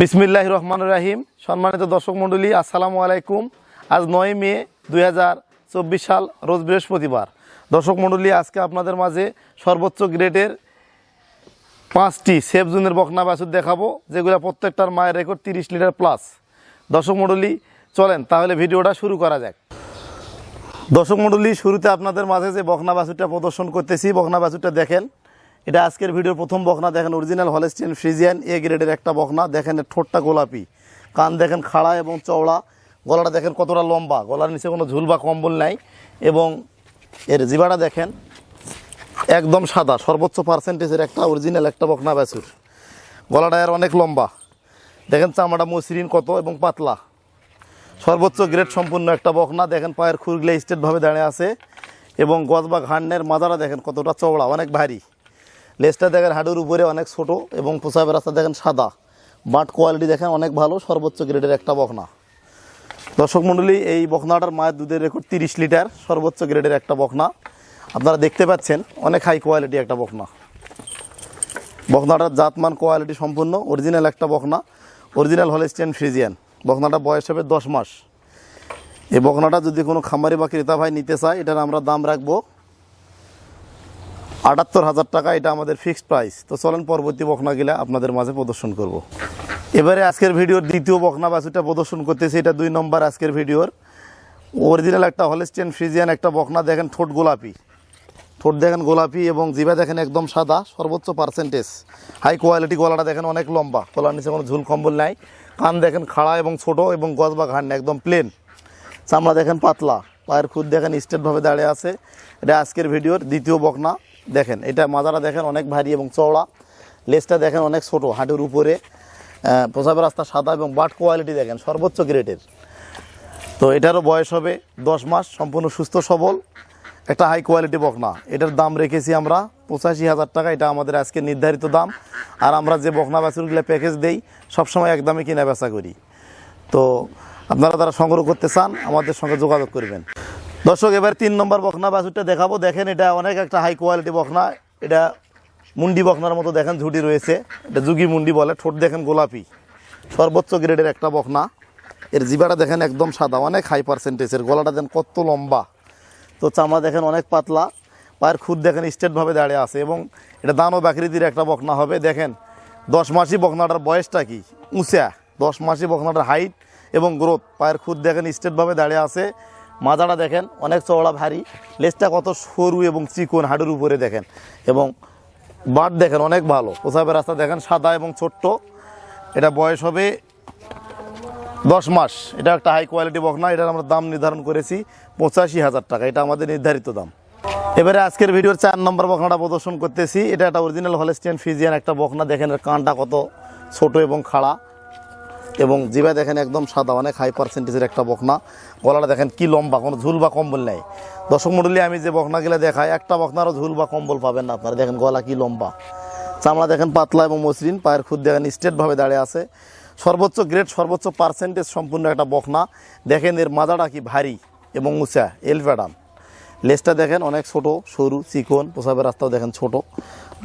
বিসমিল্লাহ রহমান রাহিম। সম্মানিত দর্শক মণ্ডলী, আসসালামু আলাইকুম। আজ নয় মে দু হাজার চব্বিশ সাল, রোজ বৃহস্পতিবার। দর্শক মণ্ডলী, আজকে আপনাদের মাঝে সর্বোচ্চ গ্রেডের পাঁচটি সেফ জুনের বকনা বাছুর দেখাবো, যেগুলো প্রত্যেকটার মায়ের রেকর্ড তিরিশ লিটার প্লাস। দর্শক মণ্ডলী, চলেন তাহলে ভিডিওটা শুরু করা যাক। দর্শক মণ্ডলী, শুরুতে আপনাদের মাঝে যে বকনা বাছুরটা প্রদর্শন করতেছি, বকনা বাছুরটা দেখেন। এটা আজকের ভিডিওর প্রথম বকনা, দেখেন অরিজিনাল হলেস্টিয়ান ফ্রিজিয়ান এ গ্রেডের একটা বকনা, দেখেন ঠোঁটটা গোলাপি। কান দেখেন খাড়া এবং চওড়া, গলাটা দেখেন কতটা লম্বা, গলার নিচে কোনো ঝুল বা কম্বল নাই এবং এর জিবাটা দেখেন একদম সাদা, সর্বোচ্চ পার্সেন্টেজের একটা অরিজিনাল একটা বকনা বাছুর গলাটা এর অনেক লম্বা। দেখেন চামড়া মসৃণ কত এবং পাতলা। সর্বোচ্চ গ্রেড সম্পূর্ণ একটা বকনা, দেখেন পায়ের খুরগুলো স্টেটভাবে দাঁড়িয়ে আছে এবং গজ বা ঘাড়নের মাজারা দেখেন কতটা চওড়া, অনেক ভারী। লেজটা দেখেন হাডুর উপরে অনেক ছোট এবং পোশাবের রাস্তা দেখেন সাদা। বাট কোয়ালিটি দেখেন অনেক ভালো, সর্বোচ্চ গ্রেডের একটা বকনা। দর্শক মণ্ডলী এই বকনাটার মায়ের দুধের রেকর্ড তিরিশ লিটার, সর্বোচ্চ গ্রেডের একটা বকনা। আপনারা দেখতে পাচ্ছেন, অনেক হাই কোয়ালিটি একটা বকনা। বকনাটার জাতমান কোয়ালিটি সম্পূর্ণ অরিজিনাল একটা বকনা। অরিজিনাল হলেস্টিয়ান ফ্রিজিয়ান বকনাটা বয়স হবে দশ মাস। এই বকনাটা যদি কোনো খামারি বা ক্রেতা ভাই নিতে চায়, এটার আমরা দাম রাখব আটাত্তর হাজার টাকা, এটা আমাদের ফিক্সড প্রাইস তো চলেন পরবর্তী বকনাগুলা আপনাদের মাঝে প্রদর্শন করব। এবারে আজকের ভিডিওর দ্বিতীয় বকনা বাছুরটা প্রদর্শন করতেছি, এটা দুই নম্বর আজকের ভিডিওর। অরিজিনাল একটা হলেস্টিয়ান ফ্রিজিয়ান একটা বকনা, দেখেন ঠোঁট গোলাপি। ঠোঁট দেখেন গোলাপি এবং জিভা দেখেন একদম সাদা, সর্বোচ্চ পার্সেন্টেজ হাই কোয়ালিটি গলাটা দেখেন অনেক লম্বা, গলার নিচে কোনো ঝুল কম্বল নাই। কান দেখেন খাড়া এবং ছোট এবং গজ বা ঘাড় একদম প্লেন চামড়া দেখেন পাতলা, পায়ের খুদ দেখেন স্টেটভাবে দাঁড়িয়ে আছে। এটা আজকের ভিডিওর দ্বিতীয় বকনা। দেখেন, এটা মাজারা দেখেন অনেক ভারী এবং চওড়া। লেজটা দেখেন অনেক ছোট, হাঁটুর উপরে। প্রসাবের রাস্তা সাদা এবং বাট কোয়ালিটি দেখেন, সর্বোচ্চ গ্রেডের। তো এটারও বয়স হবে দশ মাস, সম্পূর্ণ সুস্থ, সবল, একটা হাই কোয়ালিটি বকনা। এটার দাম রেখেছি আমরা পঁচাশি হাজার টাকা, এটা আমাদের আজকে নির্ধারিত দাম। আর আমরা যে বকনা বাছুরগুলো প্যাকেজ দেই, সবসময় একদমই কিনা বেচা করি। তো আপনারা তারা সংগ্রহ করতে চান, আমাদের সঙ্গে যোগাযোগ করবেন। দর্শক, এবার তিন নম্বর বকনা বাছুরটা দেখাবো। দেখেন, এটা অনেক একটা হাই কোয়ালিটি বকনা এটা মুন্ডি বখনার মতো দেখেন, ঝুটি রয়েছে। এটা যুগি মুন্ডি বলে। ঠোঁট দেখেন, গোলাপি। সর্বোচ্চ গ্রেডের একটা বকনা এর জিবাটা দেখেন একদম সাদা, অনেক হাই পার্সেন্টেজের গলাটা দেখেন কত লম্বা। তো চামড়া দেখেন অনেক পাতলা। পায়ের খুদ দেখেন স্টেটভাবে দাঁড়িয়ে আছে এবং এটা দানব বাকৃতির একটা বকনা হবে। দেখেন, দশ মাসি বকনাটার বয়সটা কি? উঁচা। দশ মাসি বকনাটার হাইট এবং গ্রোথ পায়ের খুদ দেখেন স্টেটভাবে দাঁড়িয়ে আছে। মাজাটা দেখেন, অনেক চওড়া ভারী। লেজটা কত সরু এবং চিকন, হাডুর উপরে দেখেন। এবং বাট দেখেন অনেক ভালো। প্রসাবের রাস্তা দেখেন সাদা এবং ছোট্ট। এটা বয়স হবে দশ মাস। এটা একটা হাই কোয়ালিটি বকনা এটার আমরা দাম নির্ধারণ করেছি পঁচাশি হাজার টাকা। এটা আমাদের নির্ধারিত দাম। এবারে আজকের ভিডিওর চার নম্বর বকনাটা প্রদর্শন করতেছি। এটা একটা অরিজিনাল হলেস্টিয়ান ফিজিয়ান একটা বকনা। দেখেন এর কানটা কত ছোট এবং খাড়া। এবং জিবা দেখেন একদম সাদা, অনেক হাই পার্সেন্টেজের একটা বকনা। গলাটা দেখেন কি লম্বা, কোনো ঝুল বা কম্বল নেই। দর্শক মন্ডলী, আমি যে বকনাগুলো দেখাই, একটা বকনারও ঝুল বা কম্বল পাবেন না আপনারা। দেখেন গলা কি লম্বা। চামড়া দেখেন পাতলা এবং মসৃণ, পায়ের খুদ দেখেন স্টেটভাবে দাঁড়িয়ে আছে। সর্বোচ্চ গ্রেড সর্বোচ্চ পার্সেন্টেজ সম্পূর্ণ একটা বকনা। দেখেন এর মাজাটা কি ভারী এবং উঁচা এলভেডান লেজটা দেখেন অনেক ছোট, সরু, চিকন প্রসাবের রাস্তাও দেখেন ছোট।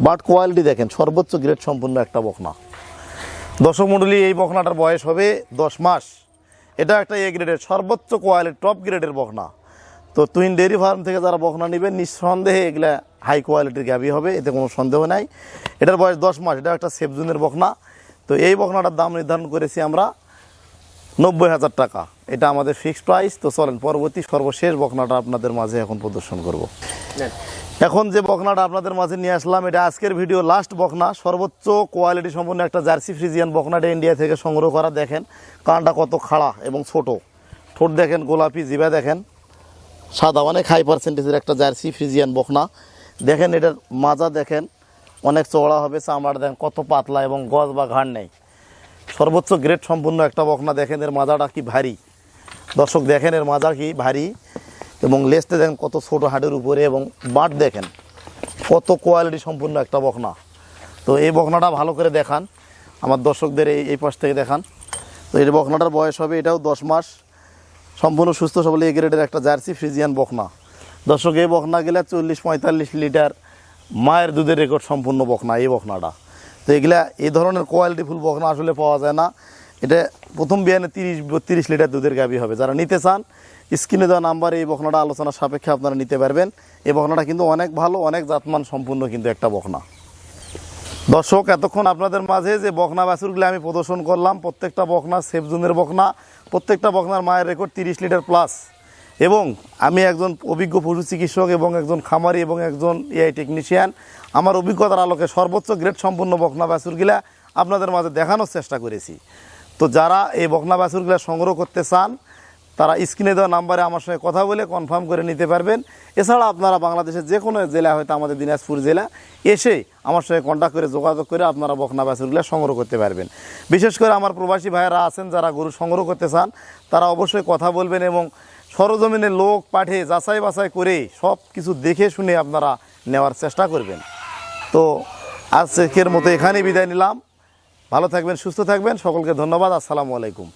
বাট কোয়ালিটি দেখেন, সর্বোচ্চ গ্রেড সম্পূর্ণ একটা বকনা। দর্শক মণ্ডলী এই বকনাটার বয়স হবে দশ মাস। এটা একটা এ গ্রেডের সর্বোচ্চ কোয়ালিটি, টপ গ্রেডের বকনা তো তুইন ডেয়ারি ফার্ম থেকে যারা বকনা নেবেন, নিঃসন্দেহে এগুলা হাই কোয়ালিটির গাবি হবে, এতে কোনো সন্দেহ নাই। এটার বয়স দশ মাস, এটা একটা সেফজুনের বকনা তো এই বকনাটার দাম নির্ধারণ করেছি আমরা নব্বই হাজার টাকা। এটা আমাদের ফিক্সড প্রাইস তো চলেন পরবর্তী সর্বশেষ বকনাটা আপনাদের মাঝে এখন প্রদর্শন করব। এখন যে বকনাটা আপনাদের মাঝে নিয়ে আসলাম, এটা আজকের ভিডিও লাস্ট বকনা, সর্বোচ্চ কোয়ালিটি সম্পন্ন একটা জার্সি ফ্রিজিয়ান বকনাটা ইন্ডিয়া থেকে সংগ্রহ করা, দেখেন কানটা কত খাড়া এবং ছোট। ঠোঁট দেখেন, গোলাপি জিবা দেখেন, সাদা অনেক হাই পার্সেন্টেজের একটা জার্সি ফ্রিজিয়ান বকনা। দেখেন এটার মাজা দেখেন, অনেক চওড়া হবে চামড়া দেখেন কত পাতলা এবং গজ বা ঘাড় নেই। সর্বোচ্চ গ্রেড সম্পূর্ণ একটা বকনা, দেখেন এর মাজাটা কি ভারী। দর্শক, দেখেন এর মাজা কি ভারী। এবং লেজটা দেখেন কত ছোট হাটের উপরে এবং বাট দেখেন, কত কোয়ালিটি সম্পূর্ণ একটা বকনা। তো এই বকনাটা ভালো করে দেখান, আমার দর্শকদের এই এই পাশ থেকে দেখান। তো এই বকনাটার বয়স হবে, এটাও দশ মাস। সম্পূর্ণ সুস্থ সবল এই গ্রেডের একটা জার্সি ফ্রিজিয়ান বকনা। দর্শক, এই বকনা গেলে চল্লিশ পঁয়তাল্লিশ লিটার মায়ের দুধের রেকর্ড সম্পূর্ণ বকনা, এই বকনাটা। তো এগুলা এই ধরনের কোয়ালিটি ফুল বকনা আসলে পাওয়া যায় না। এটা প্রথম বিয়ানে তিরিশ, বত্রিশ লিটার দুধের গাভী হবে। যারা নিতে চান, স্ক্রিনে দেওয়া নাম্বারে এই বকনাটা আলোচনা সাপেক্ষে আপনারা নিতে পারবেন। এই বকনাটা কিন্তু অনেক ভালো, অনেক জাতমান সম্পূর্ণ কিন্তু একটা বখনা। দর্শক, এতক্ষণ আপনাদের মাঝে যে বকনা বাছুরগুলো আমি প্রদর্শন করলাম, প্রত্যেকটা বকনা সেফ জুনের বকনা প্রত্যেকটা বখনার মায়ের রেকর্ড তিরিশ লিটার প্লাস এবং আমি একজন অভিজ্ঞ পশু চিকিৎসক এবং একজন খামারি এবং একজন এআই টেকনিশিয়ান আমার অভিজ্ঞতার আলোকে সর্বোচ্চ গ্রেড সম্পূর্ণ বকনা বাছুরগুলা আপনাদের মাঝে দেখানোর চেষ্টা করেছি। তো যারা এই বকনা বাছুরগুলা সংগ্রহ করতে চান, তারা স্ক্রিনে দেওয়া নাম্বারে আমার সঙ্গে কথা বলে কনফার্ম করে নিতে পারবেন। এছাড়া আপনারা বাংলাদেশের যে কোনো জেলা, হয়তো আমাদের দিনাজপুর জেলা, এসে আমার সঙ্গে কন্ট্যাক্ট করে যোগাযোগ করে আপনারা বকনা বাছুরগুলো সংগ্রহ করতে পারবেন। বিশেষ করে আমার প্রবাসী ভাইয়েরা আছেন, যারা গরু সংগ্রহ করতে চান, তারা অবশ্যই কথা বলবেন এবং সরজমিনে লোক পাঠে যাচাই বাছাই করে সব কিছু দেখে শুনে আপনারা নেওয়ার চেষ্টা করবেন। তো আজকের মতো এখানেই বিদায় নিলাম। ভালো থাকবেন সুস্থ থাকবেন। সকলকে ধন্যবাদ। আসসালামু আলাইকুম।